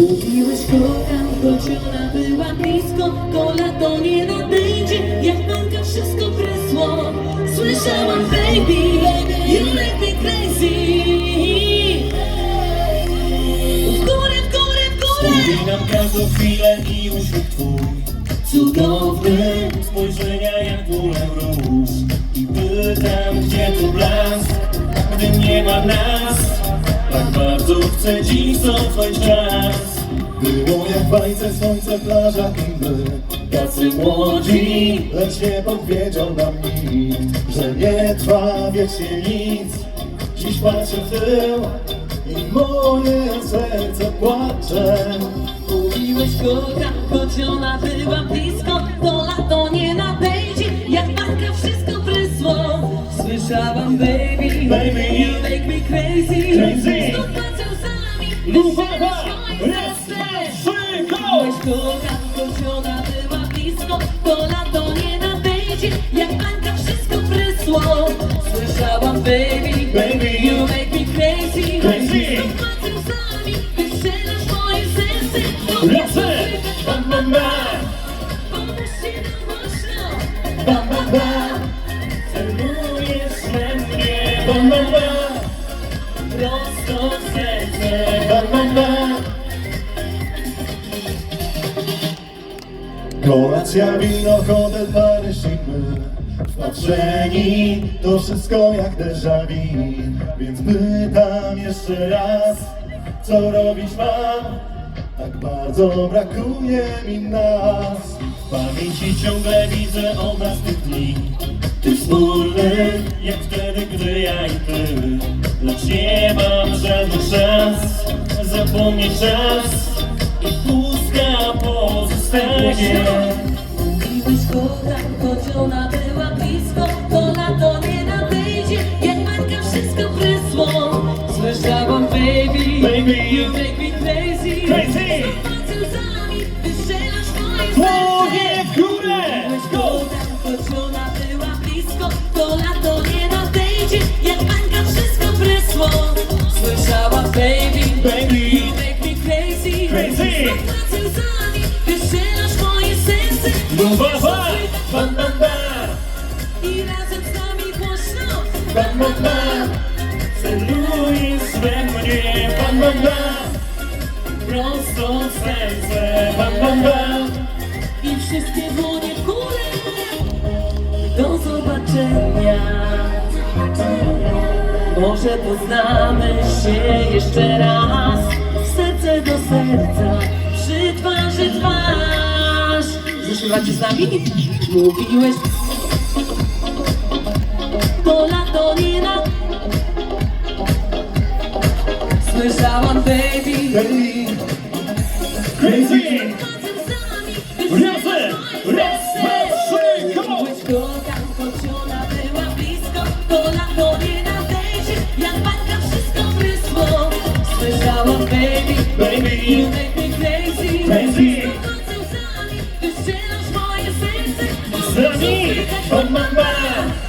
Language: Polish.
Mówiłeś kocham, choć ona była blisko. To lato nie nadejdzie, jak manka wszystko prysło Słyszałam baby, you make me crazy. W górę, w górę, w górę! Wspominam każdą chwilę i uśmiech twój. Cudowny Spojrzenia jak bólem róż I pytam, gdzie tu blask Gdy nie ma nas bardzo chcę dziś cofnąć czas. Było jak bajce słońce, plaża i my. Tacy młodzi Lecz nie powiedział nam nikt Że nie trwa wiecznie nic. Dziś patrzę w tył I moje serce płacze. Mówiłeś kocham, choć ona była serce dwa, trzy, go! Mówiłeś kocham, choć ona była blisko To lato nie nadejdzie, jak manka wszystko prysło Słyszałam baby, Baby, you make me crazy Crazy. Za nami, wystrzelasz moje się nam! W serce bam, bam! Kolacja, wino, hotel, Wpatrzeni, to wszystko jak déjà vu Więc pytam jeszcze raz Co robić mam? Tak bardzo brakuje mi nas W pamięci ciągle widzę obraz tych dni Tych wspólnych, jak wtedy, gdy ja i ty Lecz nie mam żadnych szans Zapomnieć czas I pustka pozostanie serce Lubawa! Bam, bam, bam! I razem z nami głośno Bam, bam, bam! Celujesz we mnie Bam, bam, bam! Prosto w serce Bam, bam, bam! I wszystkie dłonie w górę Do zobaczenia Może poznamy się jeszcze raz Serce do serca Przy twarzy twarz Zaśpiewacie z nami? Mówiłeś To lato nie na Słyszałam baby Baby, Crazy! Razem! Raz, dwa, trzy, go! Byłeś kocham, choć ona była blisko To lato nie nadejdzie, jak banka wszystko prysło Słyszałam baby, Baby. 쓰라니 엄만. 봐